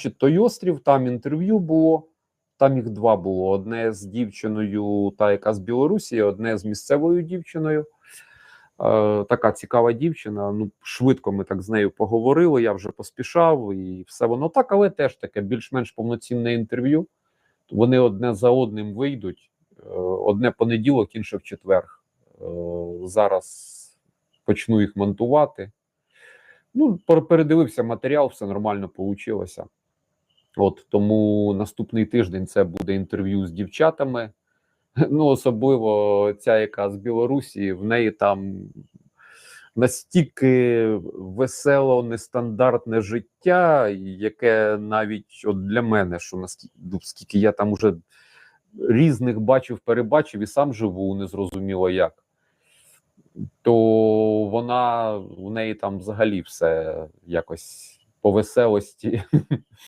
Значить, той острів, там інтерв'ю було. Там їх два було: одне з дівчиною, та яка з Білорусі, одне з місцевою дівчиною. Е, така цікава дівчина. Ну, швидко ми так з нею поговорили. Я вже поспішав, і все воно так, але теж таке більш-менш повноцінне інтерв'ю. Вони одне за одним вийдуть. Е, одне понеділок, інше в четвер. Е, зараз почну їх монтувати. Ну, передивився матеріал, все нормально вийшло. От тому наступний тиждень це буде інтерв'ю з дівчатами. Ну, особливо ця, яка з Білорусі, в неї там настільки весело, нестандартне життя, яке навіть от для мене, що наскільки ну, я там уже різних бачив, перебачив і сам живу, незрозуміло як. То вона в неї там взагалі все якось по веселості